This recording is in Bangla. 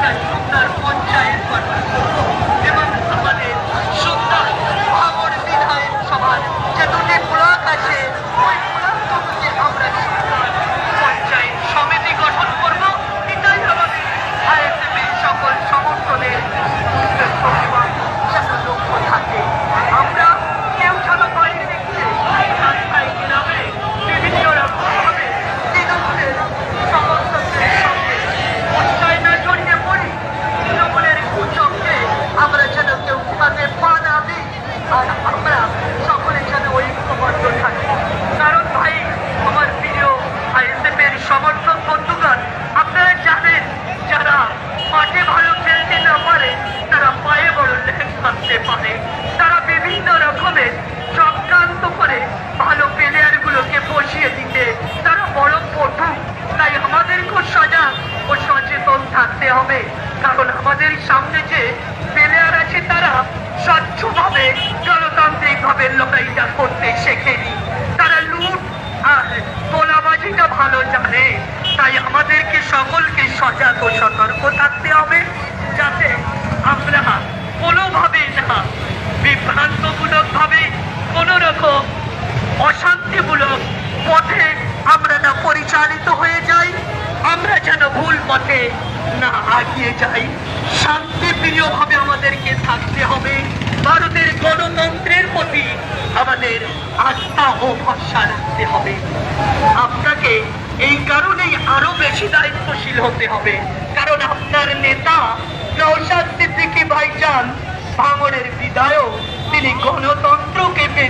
เกิดคน সামনে যে প্লেয়ার আছে তারা। স্বচ্ছভাবে গণতান্ত্রিকভাবে লড়াইটা করতে শেখেনি। তারা লুট আর তোলাবাজিটা ভালো জানে। তাই আমাদেরকে সকলকে সজাগ ও সতর্ক থাকতে হবে, যাতে আমরা কোনোভাবে না বিভ্রান্তমূলক ভাবে কোনো রকম অশান্তিমূলক পথে আমরা না পরিচালিত হয়ে যাই। পথে না আগিয়ে যাই। শান্তিপ্রিয়ভাবে আমাদেরকে থাকতে হবে। ভারতের গণতন্ত্রের প্রতি আমাদের আস্থা ও ভরসা রাখতে হবে। আপনাকে এই কারণেই আরও বেশি দায়িত্বশীল হতে হবে। কারণ আপনার নেতা নৌসাদ সিদ্দিকী ভাইজান, ভাঙনের বিধায়ক, তিনি গণতন্ত্রকে মেনে